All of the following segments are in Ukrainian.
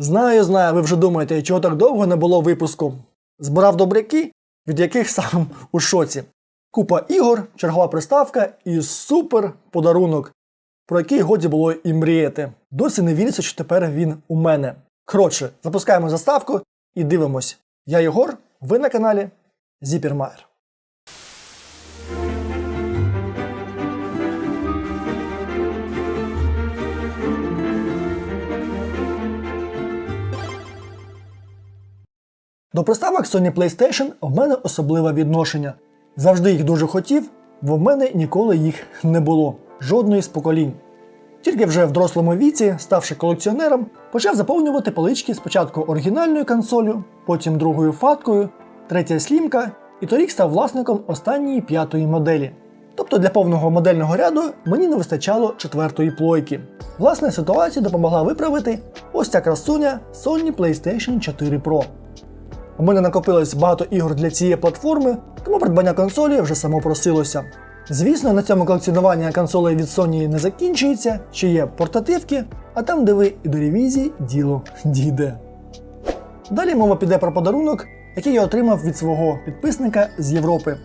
Знаю, знаю, ви вже думаєте, чого так довго не було випуску. Збирав добряки, від яких сам у шоці. Купа ігор, чергова приставка і супер подарунок, про який годі було і мріяти. Досі не віриться, що тепер він у мене. Коротше, запускаємо заставку і дивимось. Я Єгор, ви на каналі Зіпермайер. До приставок Sony PlayStation в мене особливе відношення. Завжди їх дуже хотів, бо в мене ніколи їх не було, жодної з поколінь. Тільки вже в дорослому віці, ставши колекціонером, почав заповнювати полички спочатку оригінальною консолью, потім другою фаткою, третя слімка, і торік став власником останньої п'ятої моделі. Тобто для повного модельного ряду мені не вистачало четвертої плойки. Власне, ситуацію допомогла виправити ось ця красуня Sony PlayStation 4 Pro. У мене накопилось багато ігор для цієї платформи, тому придбання консолі вже само просилося. Звісно, на цьому колекціонування консолей від Sony не закінчується, ще є портативки, а там, де ви і до ревізії, діло дійде. Далі мова піде про подарунок, який я отримав від свого підписника з Європи.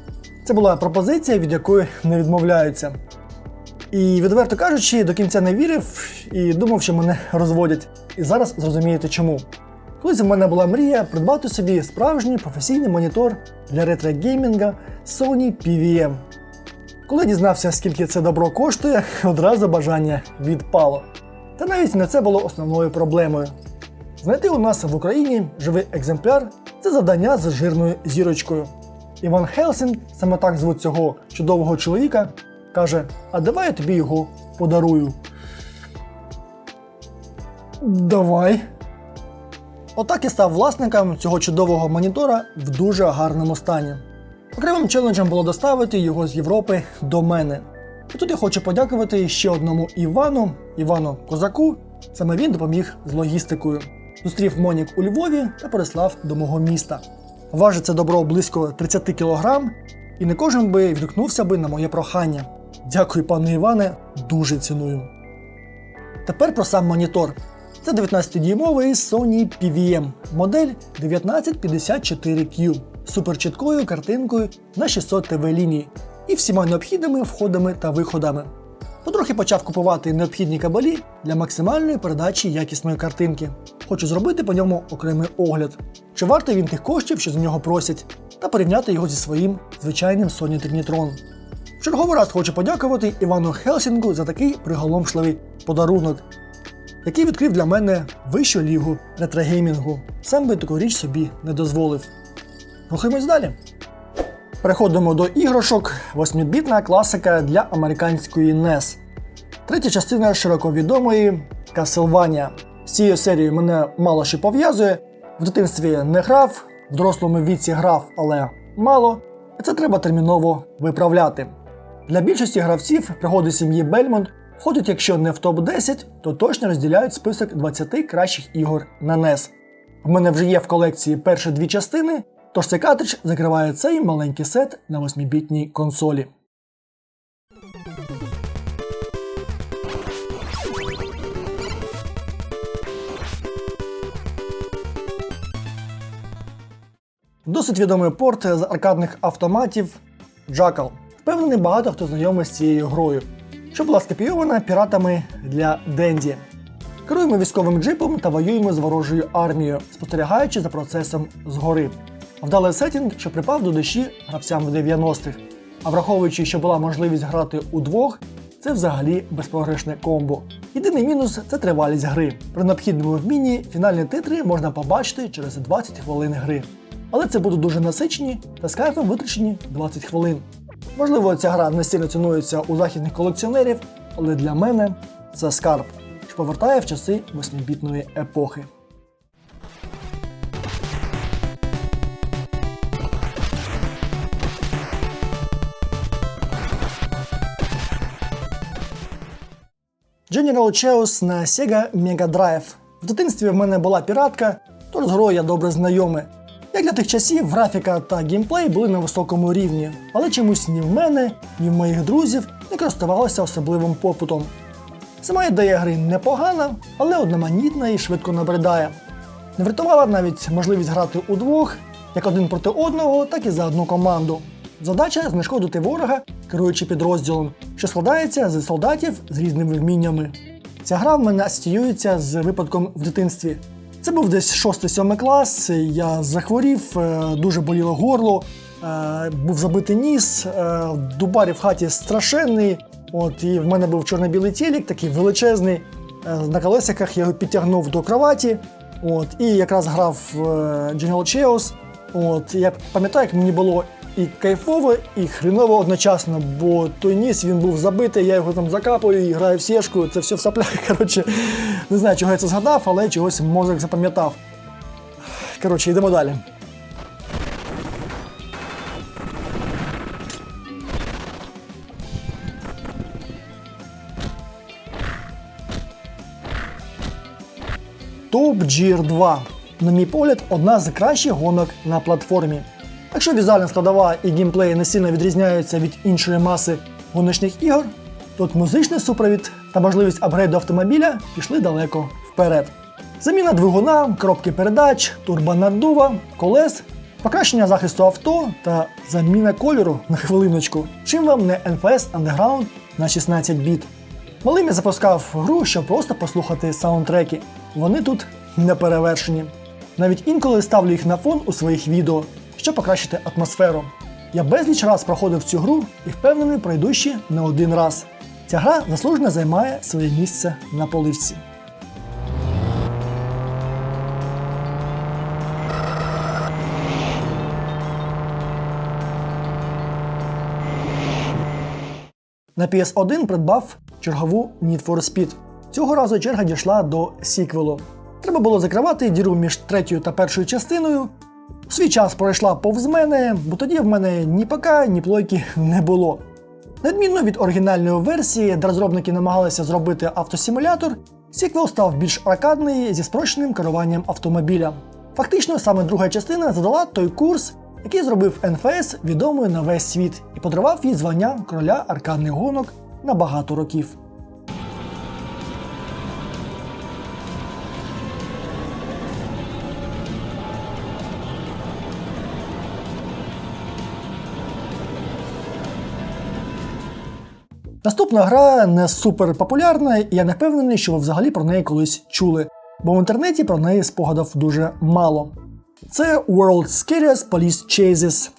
Це була пропозиція, від якої не відмовляються. І відверто кажучи, до кінця не вірив і думав, що мене розводять. І зараз зрозумієте чому. Колись в мене була мрія придбати собі справжній професійний монітор для ретро-геймінга Sony PVM. Коли дізнався, скільки це добро коштує, одразу бажання відпало. Та навіть не це було основною проблемою. Знайти у нас в Україні живий екземпляр це завдання з жирною зірочкою. Іван Хелсінг, саме так звуть цього чудового чоловіка, каже: А давай я тобі його подарую. Давай. Отак і став власником цього чудового монітора в дуже гарному стані. Окремим челенджем було доставити його з Європи до мене. І тут я хочу подякувати ще одному Івану, Івану Козаку. Саме він допоміг з логістикою. Зустрів Монік у Львові та переслав до мого міста. Важить це добро близько 30 кг, і не кожен би відгукнувся би на моє прохання. Дякую, пане Іване, дуже ціную. Тепер про сам монітор. Це 19-дюймовий Sony PVM, модель 1954Q з суперчіткою картинкою на 600 ТВ лінії і всіма необхідними входами та виходами. Потрохи почав купувати необхідні кабелі для максимальної передачі якісної картинки. Хочу зробити по ньому окремий огляд, чи вартий він тих коштів, що за нього просять, та порівняти його зі своїм звичайним Sony Trinitron. В черговий раз хочу подякувати Івану Хелсінгу за такий приголомшливий подарунок, який відкрив для мене вищу лігу ретрогеймінгу. Сам би таку річ собі не дозволив. Рухаємось далі. Переходимо до іграшок. 8-бітна класика для американської NES. Третя частина широковідомої Castlevania. З цією серією мене мало що пов'язує. В дитинстві не грав, в дорослому віці грав, але мало. І це треба терміново виправляти. Для більшості гравців пригоди сім'ї Бельмонт входять, якщо не в топ-10, то точно розділяють список 20 кращих ігор на NES. В мене вже є в колекції перші дві частини, тож цей картридж закриває цей маленький сет на 8-бітній консолі. Досить відомий порт з аркадних автоматів Jackal. Впевнений, багато хто знайомий з цією грою, що була скопійована піратами для Денді. Керуємо військовим джипом та воюємо з ворожою армією, спостерігаючи за процесом згори. Вдалий сетінг, що припав до душі гравцям в 90-х. А враховуючи, що була можливість грати удвох, це взагалі безпрограшне комбо. Єдиний мінус це тривалість гри. При необхідному вмінні фінальні титри можна побачити через 20 хвилин гри. Але це будуть дуже насичені та з кайфом витрачені 20 хвилин. Можливо, ця гра не сильно цінується у західних колекціонерів, але для мене це скарб, що повертає в часи 8-бітної епохи. General Chaos на Sega Mega Drive. В дитинстві в мене була піратка, тож з грою я добре знайомий. Як для тих часів, графіка та геймплей були на високому рівні, але чомусь ні в мене, ні в моїх друзів не користувалося особливим попитом. Сама ідея гри непогана, але одноманітна і швидко набридає. Не врятувала навіть можливість грати удвох, як один проти одного, так і за одну команду. Задача знешкодити ворога, керуючи підрозділом, що складається з солдатів з різними вміннями. Ця гра в мене асоціюється з випадком в дитинстві. Це був десь 6-7 клас, я захворів, е, дуже боліло горло, е, був забитий ніс, е, дубарі в хаті страшенний. От, і в мене був чорно-білий телек, такий величезний. На колесиках я його підтягнув до кроваті. От, і якраз грав е, General От, я пам'ятаю, як мені було і кайфово, і хріново одночасно, бо той ніс він був забитий, я його там закапую і граю в сішку, це все в саплях. Коротше, не знаю, чого я це згадав, але чогось мозок запам'ятав. Коротше, йдемо далі. Top Gear 2. На мій погляд, одна з кращих гонок на платформі. Якщо візуальна складова і геймплей не сильно відрізняються від іншої маси гоночних ігор, то музичний супровід та можливість апгрейду автомобіля пішли далеко вперед. Заміна двигуна, коробки передач, турбонаддува, колес, покращення захисту авто та заміна кольору на хвилиночку. Чим вам не NFS Underground на 16 біт. Малим я запускав гру, щоб просто послухати саундтреки. Вони тут не перевершені. Навіть інколи ставлю їх на фон у своїх відео, щоб покращити атмосферу. Я безліч раз проходив цю гру і впевнений, пройду ще не один раз. Ця гра заслужено займає своє місце на поличці. На PS1 придбав чергову Need for Speed. Цього разу черга дійшла до сіквелу. Треба було закривати діру між третьою та першою частиною. Свій час пройшла повз мене, бо тоді в мене ні ПК, ні плойки не було. На відміну від оригінальної версії, де розробники намагалися зробити автосимулятор, сіквел став більш аркадний зі спрощеним керуванням автомобіля. Фактично, саме друга частина задала той курс, який зробив NFS відомою на весь світ і подарував їй звання короля аркадних гонок на багато років. Наступна гра не супер популярна, і я не впевнений, що ви взагалі про неї колись чули, бо в інтернеті про неї спогадав дуже мало. Це World Scariest Police Chases.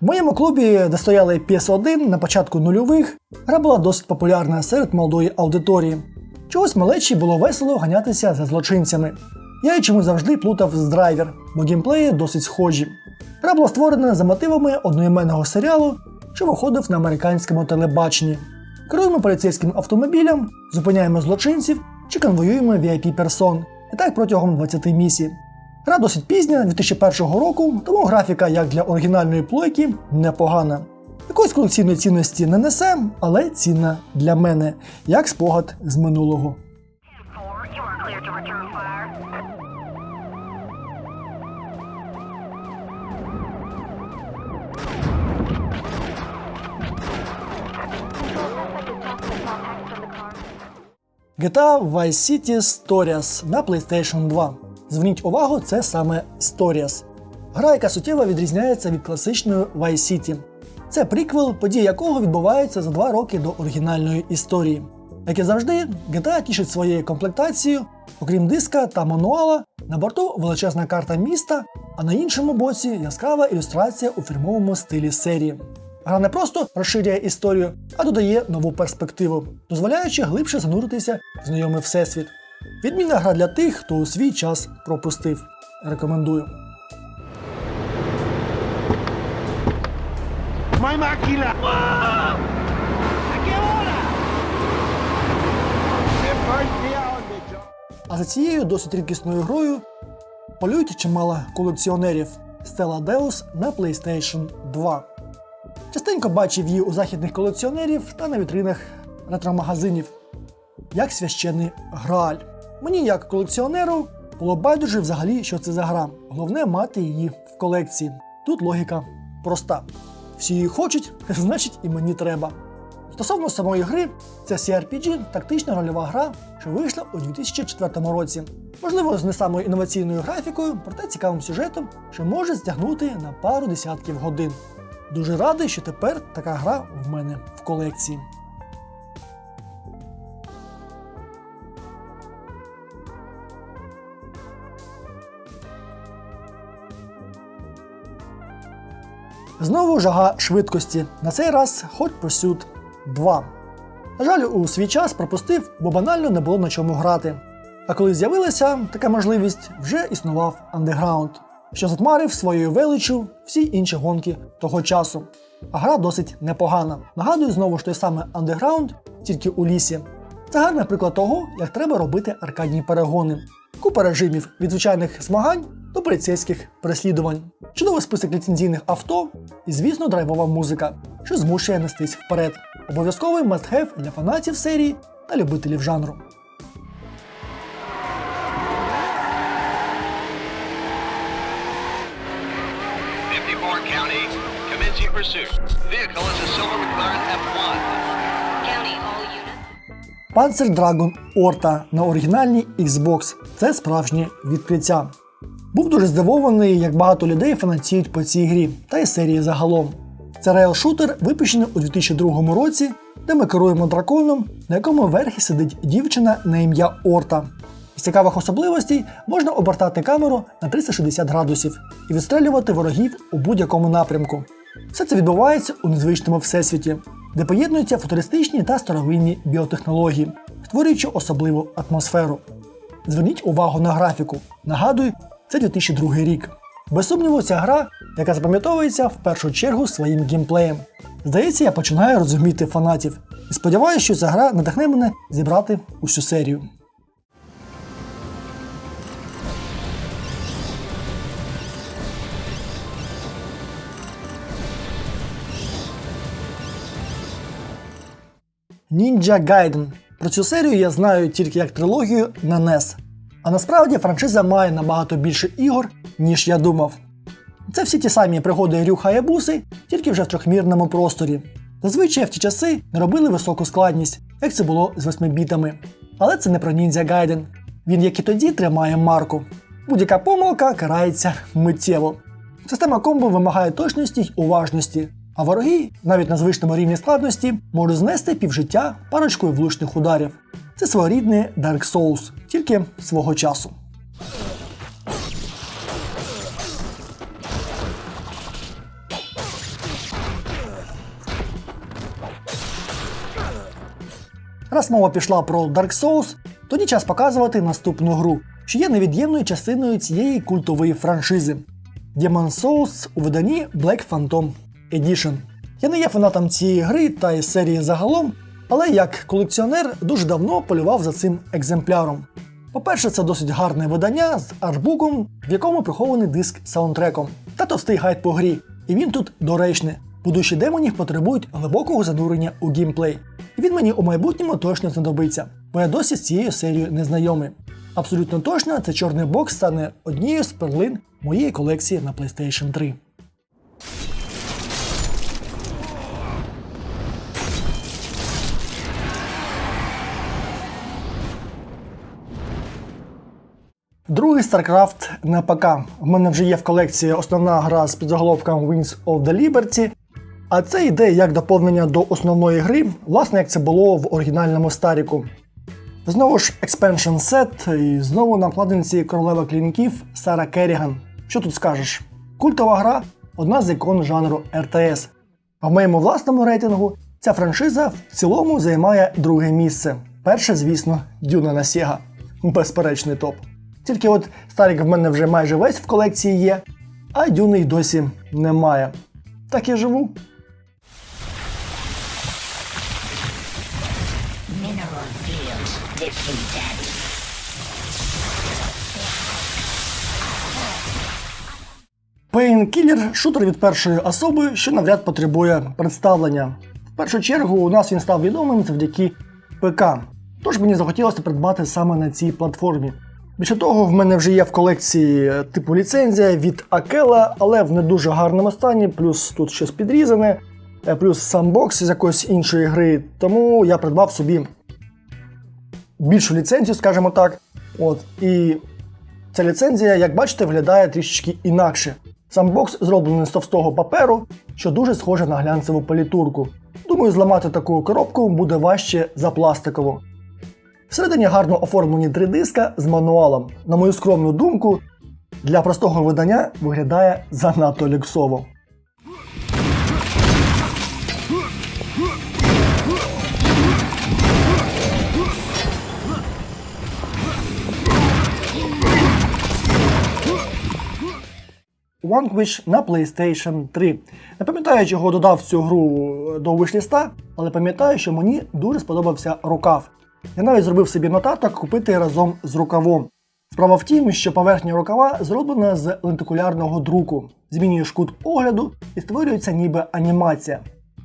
В моєму клубі, де стояли PS1 на початку нульових, гра була досить популярна серед молодої аудиторії. Чогось малечі було весело ганятися за злочинцями. Я її чомусь завжди плутав з драйвер, бо геймплеї досить схожі. Гра була створена за мотивами одноіменного серіалу, що виходив на американському телебаченні. Керуємо поліцейським автомобілем, зупиняємо злочинців чи конвоюємо VIP персон. І так протягом 20 місій. Гра досить пізня 2001 року, тому графіка, як для оригінальної плойки, непогана. Якоїсь колекційної цінності не несе, але цінна для мене, як спогад з минулого. GTA Vice City Stories на PlayStation 2. Зверніть увагу, це саме Stories. Гра, яка суттєво відрізняється від класичної Vice City. Це приквел, події якого відбуваються за два роки до оригінальної історії. Як і завжди, GTA тішить своєю комплектацією, окрім диска та мануала, на борту величезна карта міста, а на іншому боці яскрава ілюстрація у фірмовому стилі серії. Гра не просто розширює історію, а додає нову перспективу, дозволяючи глибше зануритися в знайомий всесвіт. Відмінна гра для тих, хто у свій час пропустив. Рекомендую. А за цією досить рідкісною грою полюють чимало колекціонерів Stella Deus на PlayStation 2. Частенько бачив її у західних колекціонерів та на вітринах ретро-магазинів. Як священний грааль. Мені, як колекціонеру, було байдуже взагалі, що це за гра. Головне мати її в колекції. Тут логіка проста. Всі її хочуть, значить і мені треба. Стосовно самої гри, це CRPG тактична рольова гра, що вийшла у 2004 році. Можливо, з не самою інноваційною графікою, проте цікавим сюжетом, що може стягнути на пару десятків годин. Дуже радий, що тепер така гра в мене в колекції. Знову жага швидкості. На цей раз Hot Pursuit 2. На жаль, у свій час пропустив, бо банально не було на чому грати. А коли з'явилася така можливість, вже існував Underground, що затмарив своєю величчю всі інші гонки того часу. А гра досить непогана. Нагадую знову ж той самий Underground, тільки у лісі. Це гарний приклад того, як треба робити аркадні перегони. Купа режимів від звичайних змагань до поліцейських переслідувань, чудовий список ліцензійних авто і, звісно, драйвова музика, що змушує нестись вперед. Обов'язковий must-have для фанатів серії та любителів жанру. Pursuit. Vehicle is a silver McLaren F1. County, all units. Panzer Dragon Orta на оригінальній Xbox це справжнє відкриття. Був дуже здивований, як багато людей фанатіють по цій грі, та й серії загалом. Це рейл-шутер, випущений у 2002 році, де ми керуємо драконом, на якому верхи сидить дівчина на ім'я Орта. З цікавих особливостей можна обертати камеру на 360 градусів і відстрелювати ворогів у будь-якому напрямку. Все це відбувається у незвичному всесвіті, де поєднуються футуристичні та старовинні біотехнології, створюючи особливу атмосферу. Зверніть увагу на графіку. Нагадую, це 2002 рік. Без сумніву, ця гра, яка запам'ятовується в першу чергу своїм геймплеєм. Здається, я починаю розуміти фанатів і сподіваюся, що ця гра надихне мене зібрати усю серію. Ninja Gaiden. Про цю серію я знаю тільки як трилогію на NES. А насправді франшиза має набагато більше ігор, ніж я думав. Це всі ті самі пригоди Рю Хаябуси, тільки вже в трьохмірному просторі. Зазвичай в ті часи не робили високу складність, як це було з 8 бітами. Але це не про Ninja Gaiden. Він, як і тоді, тримає марку. Будь-яка помилка карається миттєво. Система комбо вимагає точності й уважності, а вороги, навіть на звичному рівні складності, можуть знести півжиття парочкою влучних ударів. Це своєрідний Dark Souls, тільки свого часу. Раз мова пішла про Dark Souls, тоді час показувати наступну гру, що є невід'ємною частиною цієї культової франшизи. Demon Souls у виданні Black Phantom Edition. Я не є фанатом цієї гри та й серії загалом, але як колекціонер дуже давно полював за цим екземпляром. По-перше, це досить гарне видання з арбуком, в якому прихований диск з саундтреком, та товстий гайд по грі. І він тут доречний, бо душі демонів потребують глибокого занурення у геймплей. І він мені у майбутньому точно знадобиться, бо я досі з цією серією не знайомий. Абсолютно точно, це чорний бокс стане однією з перлин моєї колекції на PlayStation 3. Другий StarCraft на ПК. В мене вже є в колекції основна гра з підзаголовком Wings of the Liberty. А це йде як доповнення до основної гри, власне, як це було в оригінальному Старіку. Знову ж Expansion Set і знову на вкладинці королева клінків Сара Керріган. Що тут скажеш? Культова гра одна з ікон жанру RTS. А в моєму власному рейтингу ця франшиза в цілому займає друге місце. Перше, звісно, Дюна на Sega. Безперечний топ. Тільки от Старік в мене вже майже весь в колекції є, а Дюни й досі немає. Так я живу. Mineral field – шутер від першої особи, що навряд потребує представлення. В першу чергу у нас він став відомим завдяки ПК, тож мені захотілося придбати саме на цій платформі. Більше того, в мене вже є в колекції е, типу ліцензія від Акела, але в не дуже гарному стані, плюс тут щось підрізане. е, плюс сандбокс з якоїсь іншої гри. Тому я придбав собі більшу ліцензію, скажімо так. От, і ця ліцензія, як бачите, виглядає трішечки інакше. Сам бокс зроблений з товстого паперу, що дуже схоже на глянцеву палітурку. Думаю, зламати таку коробку буде важче за пластикову. Всередині гарно оформлені три диска з мануалом. На мою скромну думку, для простого видання виглядає занадто люксово. Vanquish на PlayStation 3. Не пам'ятаю, чого додав цю гру до вишліста, але пам'ятаю, що мені дуже сподобався рукав. Я навіть зробив собі нотаток купити разом з рукавом. Справа в тім, що поверхня рукава зроблена з лентикулярного друку. Змінюєш кут огляду і створюється ніби анімація.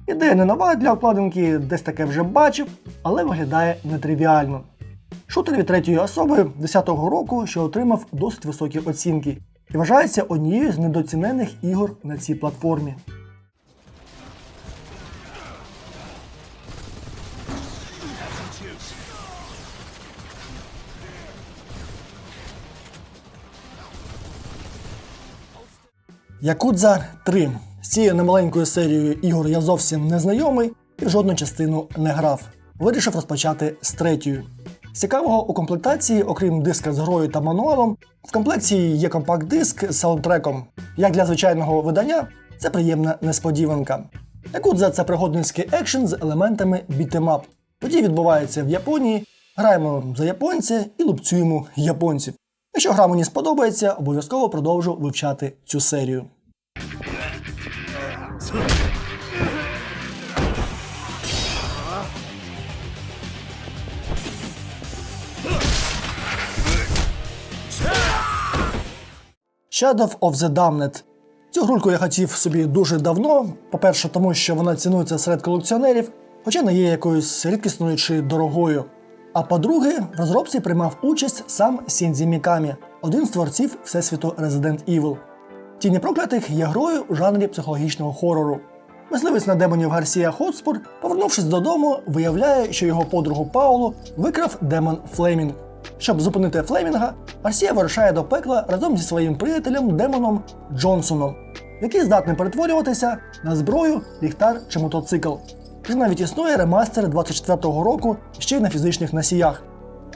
Ідея не нова для обкладинки, десь таке вже бачив, але виглядає нетривіально. Шутер від третьої особи 10-го року, що отримав досить високі оцінки, і вважається однією з недоцінених ігор на цій платформі. Якудза 3. З цією немаленькою серією ігор я зовсім не знайомий і жодну частину не грав. Вирішив розпочати з третьою. З Цікавого у комплектації, окрім диска з грою та мануалом, в комплекції є компакт-диск з саундтреком. Як для звичайного видання, це приємна несподіванка. Якудза це пригодницький екшен з елементами бітемап. Події відбуваються в Японії, граємо за японця і лупцюємо японців. Якщо гра мені сподобається, обов'язково продовжу вивчати цю серію. Shadow of the Damned. Цю грульку я хотів собі дуже давно. По-перше, тому що вона цінується серед колекціонерів, хоча не є якоюсь рідкісною чи дорогою. А по-друге, в розробці приймав участь сам Сіндзі Мікамі, один з творців всесвіту Resident Evil. Тіні проклятих є грою у жанрі психологічного хорору. Мисливець на демонів Гарсія Хотспур, повернувшись додому, виявляє, що його подругу Паулу викрав демон Флемінг. Щоб зупинити Флемінга, Гарсія вирушає до пекла разом зі своїм приятелем демоном Джонсоном, який здатний перетворюватися на зброю, ліхтар чи мотоцикл. Вже навіть існує ремастер 24-го року ще й на фізичних носіях.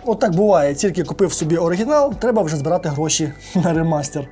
От так буває, тільки купив собі оригінал, треба вже збирати гроші на ремастер.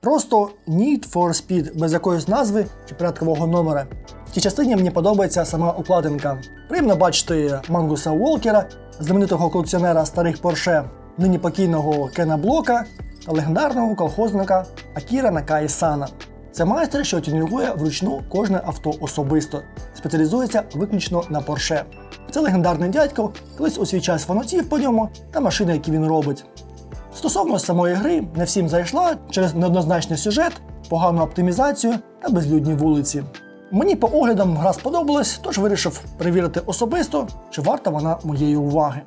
Просто Need for Speed без якоїсь назви чи порядкового номера. В цій частині мені подобається сама укладинка. Приємно бачити Мангуса Уолкера, знаменитого колекціонера старих Порше, нині покійного Кена Блока та легендарного колхозника Акіра Накаї Сана. Це майстер, що тюнінгує вручну кожне авто особисто, спеціалізується виключно на Порше. Це легендарний дядько, колись у свій час фанатів по ньому та машини, які він робить. Стосовно самої гри, не всім зайшла через неоднозначний сюжет, погану оптимізацію та безлюдні вулиці. Мені по оглядам гра сподобалась, тож вирішив перевірити особисто, чи варта вона моєї уваги.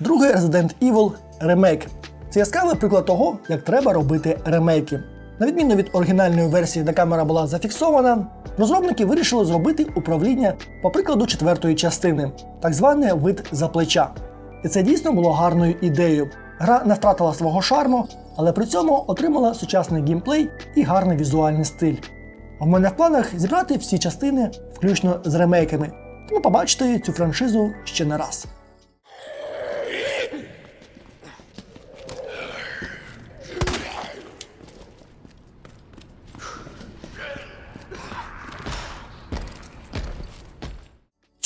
Другий Resident Evil ремейк. Це яскравий приклад того, як треба робити ремейки. На відміну від оригінальної версії, де камера була зафіксована, розробники вирішили зробити управління по прикладу четвертої частини, так званий вид за плеча. І це дійсно було гарною ідеєю. Гра не втратила свого шарму, але при цьому отримала сучасний геймплей і гарний візуальний стиль. В мене в планах зібрати всі частини, включно з ремейками, тому побачите цю франшизу ще не раз.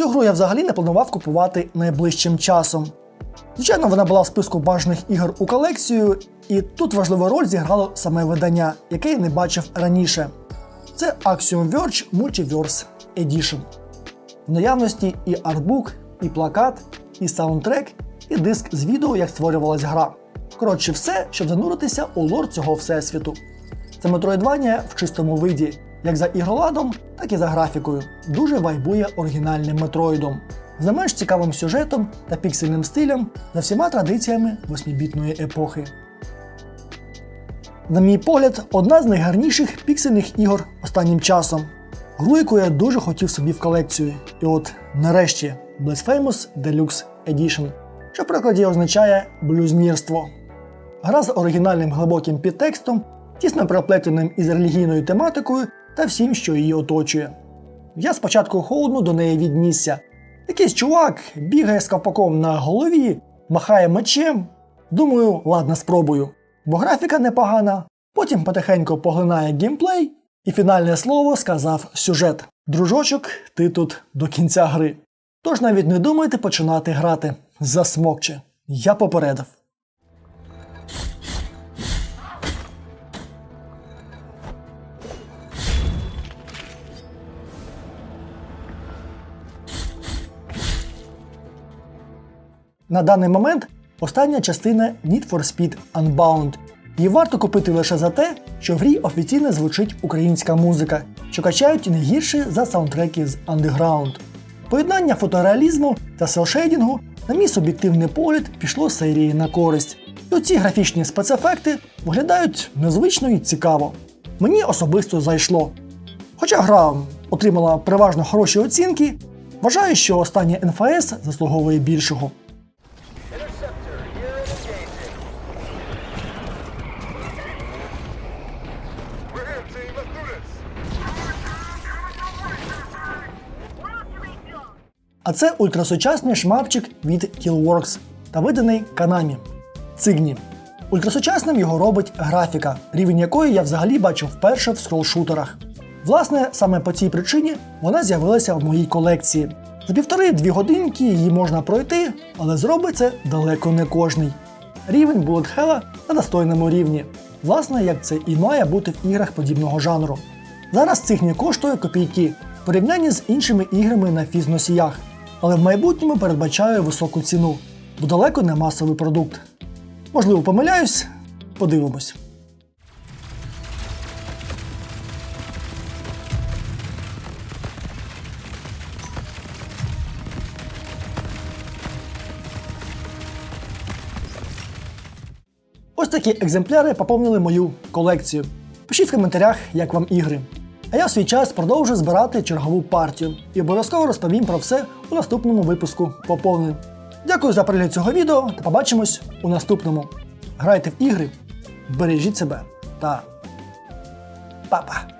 Цю гру я взагалі не планував купувати найближчим часом. Звичайно, вона була в списку бажаних ігор у колекцію, і тут важливу роль зіграло саме видання, яке я не бачив раніше. Це Axiom Verge Multiverse Edition. В наявності і артбук, і плакат, і саундтрек, і диск з відео, як створювалась гра. Коротше, все, щоб зануритися у лор цього всесвіту. Це метроїдвання в чистому виді, як за ігроладом, так і за графікою. Дуже вайбує оригінальним метроїдом. З не менш цікавим сюжетом та піксельним стилем за всіма традиціями восьмібітної епохи. На мій погляд, одна з найгарніших піксельних ігор останнім часом. Гру, яку я дуже хотів собі в колекцію. І от нарешті Blasphemous Deluxe Edition, що в прикладі означає блюзнірство. Гра з оригінальним глибоким підтекстом, тісно переплетеним із релігійною тематикою та всім, що її оточує. Я спочатку холодно до неї віднісся. Якийсь чувак бігає з ковпаком на голові, махає мечем. Думаю, ладно, спробую. Бо графіка непогана, потім потихеньку поглинає геймплей, і фінальне слово сказав сюжет. Дружочок, ти тут до кінця гри. Тож навіть не думайте починати грати. Засмокче. Я попередив. На даний момент остання частина Need for Speed Unbound. Її варто купити лише за те, що в грі офіційно звучить українська музика, що качають не гірше за саундтреки з Underground. Поєднання фотореалізму та селшейдінгу, на мій суб'єктивний погляд, пішло серії на користь. І оці графічні спецефекти виглядають незвично і цікаво. Мені особисто зайшло. Хоча гра отримала переважно хороші оцінки, вважаю, що остання НФС заслуговує більшого. А це ультрасучасний шмапчик від Killworks та виданий Канамі. Цигні. Ультрасучасним його робить графіка, рівень якої я взагалі бачив вперше в скролшутерах. Власне, саме по цій причині вона з'явилася в моїй колекції. За півтори-дві годинки її можна пройти, але зробить це далеко не кожний. Рівень Hell на достойному рівні. Власне, як це і має бути в іграх подібного жанру. Зараз цигні коштує копійки в порівнянні з іншими іграми на фізносіях, але в майбутньому передбачаю високу ціну, бо далеко не масовий продукт. Можливо, помиляюсь, подивимось. Ось такі екземпляри поповнили мою колекцію. Пишіть в коментарях, як вам ігри. А я в свій час продовжу збирати чергову партію і обов'язково розповім про все у наступному випуску поповнень. Дякую за перегляд цього відео та побачимось у наступному. Грайте в ігри, бережіть себе та па-па!